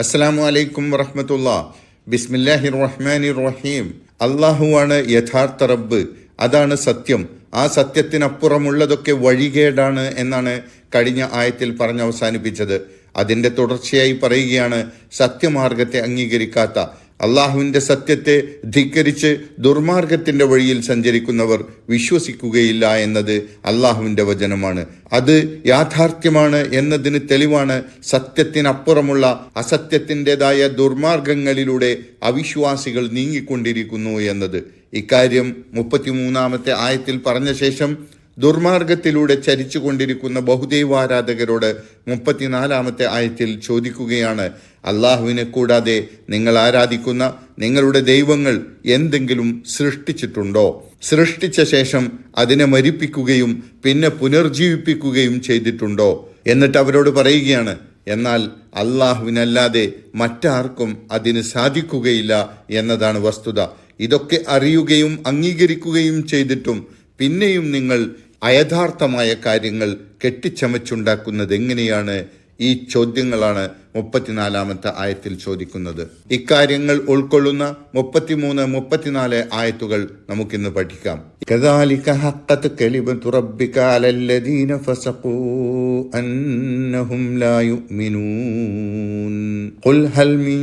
അസ്സലാമു അലൈക്കും വറഹമത്തുള്ള. ബിസ്മില്ലാഹി റഹ്മാനി റഹീം അള്ളാഹുവാണ് യഥാർത്ഥ റബ്ബ്. അതാണ് സത്യം. ആ സത്യത്തിനപ്പുറമുള്ളതൊക്കെ വഴികേടാണ് എന്നാണ് കഴിഞ്ഞ ആയത്തിൽ പറഞ്ഞ് അവസാനിപ്പിച്ചത്. അതിന്റെ തുടർച്ചയായി പറയുകയാണ് സത്യമാർഗത്തെ അംഗീകരിക്കാത്ത അള്ളാഹുവിന്റെ സത്യത്തെ ധിക്കരിച്ച് ദുർമാർഗത്തിന്റെ വഴിയിൽ സഞ്ചരിക്കുന്നവർ വിശ്വസിക്കുകയില്ല എന്നത് അള്ളാഹുവിന്റെ വചനമാണ്. അത് യാഥാർത്ഥ്യമാണ് എന്നതിന് തെളിവാണ് സത്യത്തിനപ്പുറമുള്ള അസത്യത്തിന്റെതായ ദുർമാർഗങ്ങളിലൂടെ അവിശ്വാസികൾ നീങ്ങിക്കൊണ്ടിരിക്കുന്നു എന്നത്. ഇക്കാര്യം മുപ്പത്തിമൂന്നാമത്തെ ആയത്തിൽ പറഞ്ഞ ശേഷം ദുർമാർഗത്തിലൂടെ ചരിച്ചുകൊണ്ടിരിക്കുന്ന ബഹുദൈവാരാധകരോട് മുപ്പത്തിനാലാമത്തെ ആയത്തിൽ ചോദിക്കുകയാണ് അള്ളാഹുവിനെ കൂടാതെ നിങ്ങൾ ആരാധിക്കുന്ന നിങ്ങളുടെ ദൈവങ്ങൾ എന്തെങ്കിലും സൃഷ്ടിച്ചിട്ടുണ്ടോ? സൃഷ്ടിച്ച ശേഷം അതിനെ മരിപ്പിക്കുകയും പിന്നെ പുനർജീവിപ്പിക്കുകയും ചെയ്തിട്ടുണ്ടോ? എന്നിട്ട് അവരോട് പറയുകയാണ് എന്നാൽ അള്ളാഹുവിനല്ലാതെ മറ്റാർക്കും അതിന് സാധിക്കുകയില്ല എന്നതാണ് വസ്തുത. ഇതൊക്കെ അറിയുകയും അംഗീകരിക്കുകയും ചെയ്തിട്ടും പിന്നെയും നിങ്ങൾ അയഥാർത്ഥമായ കാര്യങ്ങൾ കെട്ടിച്ചമച്ചുണ്ടാക്കുന്നത് എങ്ങനെയാണ്? ഈ ചോദ്യങ്ങളാണ് മുപ്പത്തിനാലാമത്തെ ആയത്തിൽ ചോദിക്കുന്നത് ഇക്കാര്യങ്ങൾ ഉൾക്കൊള്ളുന്ന മുപ്പത്തിമൂന്ന് മുപ്പത്തിനാല് ആയത്തുകൾ നമുക്കിന്ന് പഠിക്കാം كذلك حقت كلمة ربك على الذين فسقوا أنهم لا يؤمنون قل هل من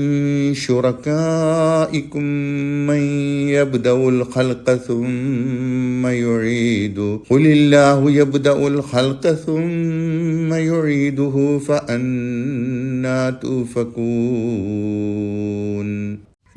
شركائكم من يبدأ الخلق ثم يعيد قل الله يبدأ الخلق ثم يعيده فأنا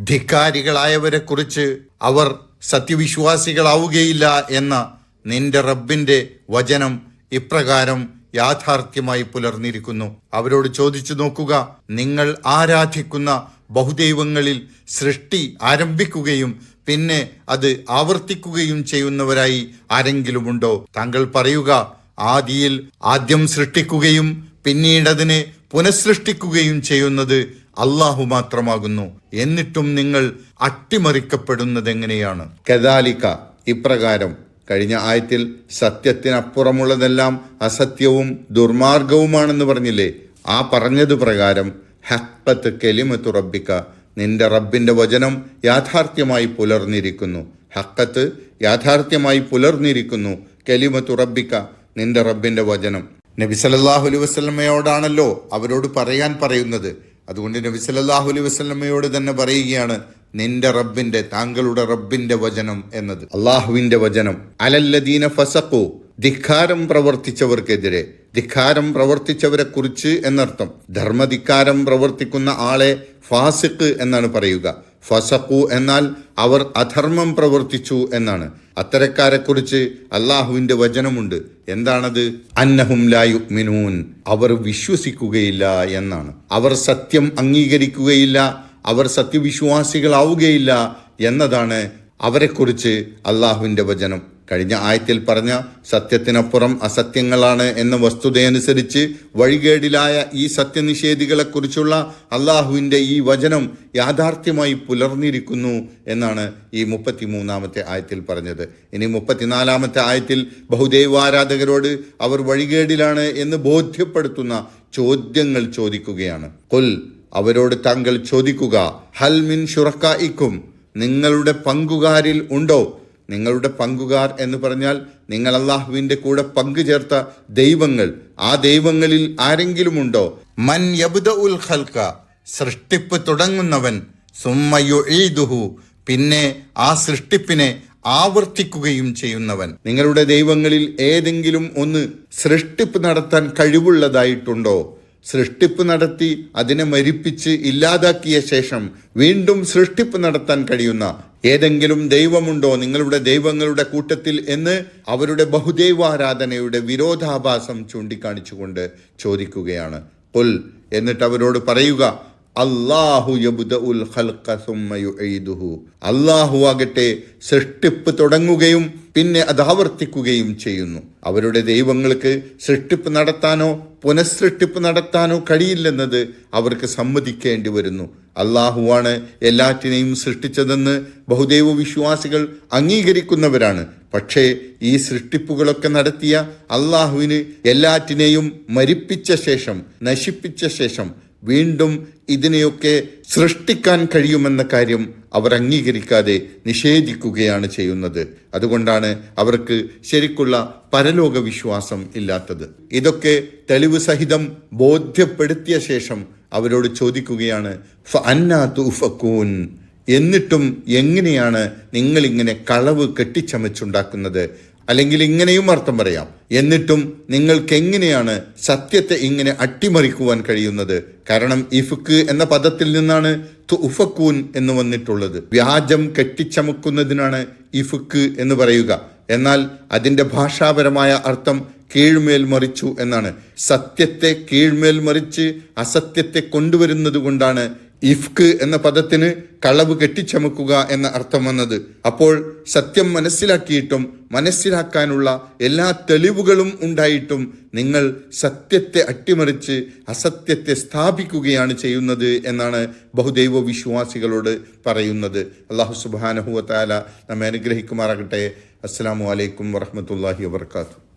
ധിക്കാരികളായവരെക്കുറിച്ച് അവർ സത്യവിശ്വാസികളാവുകയില്ല എന്ന നിന്റെ റബ്ബിന്റെ വചനം ഇപ്രകാരം യാഥാർത്ഥ്യമായി പുലർന്നിരിക്കുന്നു. അവരോട് ചോദിച്ചു നോക്കുക നിങ്ങൾ ആരാധിക്കുന്ന ബഹുദൈവങ്ങളിൽ സൃഷ്ടി ആരംഭിക്കുകയും പിന്നെ അത് ആവർത്തിക്കുകയും ചെയ്യുന്നവരായി ആരെങ്കിലുമുണ്ടോ? താങ്കൾ പറയുക ആദിയിൽ ആദ്യം സൃഷ്ടിക്കുകയും പിന്നീട് അതിനെ പുനഃസൃഷ്ടിക്കുകയും ചെയ്യുന്നത് അള്ളാഹു മാത്രമാകുന്നു. എന്നിട്ടും നിങ്ങൾ അട്ടിമറിക്കപ്പെടുന്നത് എങ്ങനെയാണ് കദാലിക്ക ഇപ്രകാരം. കഴിഞ്ഞ ആയത്തിൽ സത്യത്തിനപ്പുറമുള്ളതെല്ലാം അസത്യവും ദുർമാർഗവുമാണെന്ന് പറഞ്ഞില്ലേ? ആ പറഞ്ഞത് പ്രകാരം ഹക്കത്ത് കെലിമത്ത് റബ്ബിക്ക നിന്റെ റബ്ബിന്റെ വചനം യാഥാർത്ഥ്യമായി പുലർന്നിരിക്കുന്നു. ഹക്കത്ത് യാഥാർത്ഥ്യമായി പുലർന്നിരിക്കുന്നു കെലിമത്ത് റബ്ബിക്ക നിന്റെ റബ്ബിന്റെ വചനം. നബി സല്ലല്ലാഹു അലൈഹി വസല്ലമയോടാണല്ലോ അവരോട് പറയാൻ പറയുന്നത്. അതുകൊണ്ട് നബി സല്ലല്ലാഹു അലൈഹി വസല്ലമയോട് തന്നെ പറയുകയാണ് നിന്റെ റബ്ബിന്റെ താങ്കളുടെ റബ്ബിന്റെ വചനം എന്നത്. അള്ളാഹുവിന്റെ വചനം അലല്ലദീന ഫസഖു ധിക്കാരം പ്രവർത്തിച്ചവർക്കെതിരെ. ധിക്കാരം പ്രവർത്തിച്ചവരെ കുറിച്ച് എന്നർത്ഥം ധർമ്മധിക്കാരം പ്രവർത്തിക്കുന്ന ആളെ ഫാസിഖ് എന്നാണ് പറയുക. ഫസഖു എന്നാൽ അവർ അധർമ്മം പ്രവർത്തിച്ചു എന്നാണ്. അത്തരക്കാരെ കുറിച്ച് അള്ളാഹുവിന്റെ വചനമുണ്ട്. എന്താണത്? അന്നഹും ലായു മിനൂൻ അവർ വിശ്വസിക്കുകയില്ല എന്നാണ്. അവർ സത്യം അംഗീകരിക്കുകയില്ല അവർ സത്യവിശ്വാസികളാവുകയില്ല എന്നതാണ് അവരെക്കുറിച്ച് അള്ളാഹുവിന്റെ വചനം. കഴിഞ്ഞ ആയത്തിൽ പറഞ്ഞ സത്യത്തിനപ്പുറം അസത്യങ്ങളാണ് എന്ന വസ്തുതയനുസരിച്ച് വഴികേടിലായ ഈ സത്യനിഷേധികളെക്കുറിച്ചുള്ള അള്ളാഹുവിന്റെ ഈ വചനം യാഥാർത്ഥ്യമായി പുലർന്നിരിക്കുന്നു എന്നാണ് ഈ മുപ്പത്തിമൂന്നാമത്തെ ആയത്തിൽ പറഞ്ഞത്. ഇനി മുപ്പത്തിനാലാമത്തെ ആയത്തിൽ ബഹുദൈവാരാധകരോട് അവർ വഴികേടിലാണ് എന്ന് ബോധ്യപ്പെടുത്തുന്ന ചോദ്യങ്ങൾ ചോദിക്കുകയാണ്. കൊൽ അവരോട് താങ്കൾ ചോദിക്കുക ഹൽമിൻ ഷുറക്കായിക്കും നിങ്ങളുടെ പങ്കുകാരിൽ ഉണ്ടോ? നിങ്ങളുടെ പങ്കുകാർ എന്ന് പറഞ്ഞാൽ നിങ്ങൾ അള്ളാഹുവിന്റെ കൂടെ പങ്കു ചേർത്ത ദൈവങ്ങൾ. ആ ദൈവങ്ങളിൽ ആരെങ്കിലും ഉണ്ടോ മൻ യബുദ ഉൽ ഖൽക്ക സൃഷ്ടിപ്പ് തുടങ്ങുന്നവൻ. സുമ്മയുഹു പിന്നെ ആ സൃഷ്ടിപ്പിനെ ആവർത്തിക്കുകയും ചെയ്യുന്നവൻ. നിങ്ങളുടെ ദൈവങ്ങളിൽ ഏതെങ്കിലും ഒന്ന് സൃഷ്ടിപ്പ് നടത്താൻ കഴിവുള്ളതായിട്ടുണ്ടോ? സൃഷ്ടിപ്പ് നടത്തി അതിനെ മരിപ്പിച്ച് ഇല്ലാതാക്കിയ ശേഷം വീണ്ടും സൃഷ്ടിപ്പ് നടത്താൻ കഴിയുന്ന ഏതെങ്കിലും ദൈവമുണ്ടോ നിങ്ങളുടെ ദൈവങ്ങളുടെ കൂട്ടത്തിൽ എന്ന് അവരുടെ ബഹുദൈവാരാധനയുടെ വിരോധാഭാസം ചൂണ്ടിക്കാണിച്ചുകൊണ്ട് ചോദിക്കുകയാണ്. പുൽ എന്നിട്ട് അവരോട് പറയുക അള്ളാഹു യബുദഉൽ ഖൽഖ സുമ്മ യുഈദുഹു. അള്ളാഹു ആകട്ടെ സൃഷ്ടിപ്പ് തുടങ്ങുകയും പിന്നെ അത് ആവർത്തിക്കുകയും ചെയ്യുന്നു. അവരുടെ ദൈവങ്ങൾക്ക് സൃഷ്ടിപ്പ് നടത്താനോ പുനഃസൃഷ്ടിപ്പ് നടത്താനോ കഴിയില്ലെന്നത് അവർക്ക് സമ്മതിക്കേണ്ടി വരുന്നു. അള്ളാഹുവാണ് എല്ലാറ്റിനെയും സൃഷ്ടിച്ചതെന്ന് ബഹുദൈവ വിശ്വാസികൾ അംഗീകരിക്കുന്നവരാണ്. പക്ഷേ ഈ സൃഷ്ടിപ്പുകളൊക്കെ നടത്തിയ അള്ളാഹുവിന് എല്ലാറ്റിനെയും മരിപ്പിച്ച ശേഷം നശിപ്പിച്ച ശേഷം വീണ്ടും ഇതിനെയൊക്കെ സൃഷ്ടിക്കാൻ കഴിയുമെന്ന കാര്യം അവർ അംഗീകരിക്കാതെ നിഷേധിക്കുകയാണ് ചെയ്യുന്നത്. അതുകൊണ്ടാണ് അവർക്ക് ശരിക്കുള്ള പരലോക വിശ്വാസം ഇല്ലാത്തത്. ഇതൊക്കെ തെളിവ് സഹിതം ബോധ്യപ്പെടുത്തിയ ശേഷം അവരോട് ചോദിക്കുകയാണ്? എന്നിട്ടും എങ്ങനെയാണ് നിങ്ങളിങ്ങനെ കളവ് കെട്ടിച്ചമച്ചുണ്ടാക്കുന്നത്? അല്ലെങ്കിൽ ഇങ്ങനെയും അർത്ഥം പറയാം. എന്നിട്ടും നിങ്ങൾക്ക് എങ്ങനെയാണ് സത്യത്തെ ഇങ്ങനെ അട്ടിമറിക്കുവാൻ കഴിയുന്നത്? കാരണം ഇഫുക്ക് എന്ന പദത്തിൽ നിന്നാണ് ഉഫക്കൂൻ എന്ന് വന്നിട്ടുള്ളത്. വ്യാജം കെട്ടിച്ചമക്കുന്നതിനാണ് ഇഫുക്ക് എന്ന് പറയുക. എന്നാൽ അതിന്റെ ഭാഷാപരമായ അർത്ഥം കീഴ്മേൽ മറിച്ചു എന്നാണ്. സത്യത്തെ കീഴ്മേൽ മറിച്ച് അസത്യത്തെ കൊണ്ടുവരുന്നത് കൊണ്ടാണ് ഇഫ്ക് എന്ന പദത്തിന് കളവ് കെട്ടിച്ചമക്കുക എന്ന അർത്ഥം വന്നത്. അപ്പോൾ സത്യം മനസ്സിലാക്കിയിട്ടും മനസ്സിലാക്കാനുള്ള എല്ലാ തെളിവുകളും ഉണ്ടായിട്ടും നിങ്ങൾ സത്യത്തെ അട്ടിമറിച്ച് അസത്യത്തെ സ്ഥാപിക്കുകയാണ് ചെയ്യുന്നത് എന്നാണ് ബഹുദൈവ വിശ്വാസികളോട് പറയുന്നത്. അള്ളാഹു സുബാനഹുവ താല നമ്മെ അനുഗ്രഹിക്കുമാറാകട്ടെ. അസ്സാം വലൈക്കും വറഹമത്തല്ലാഹി വാത്തു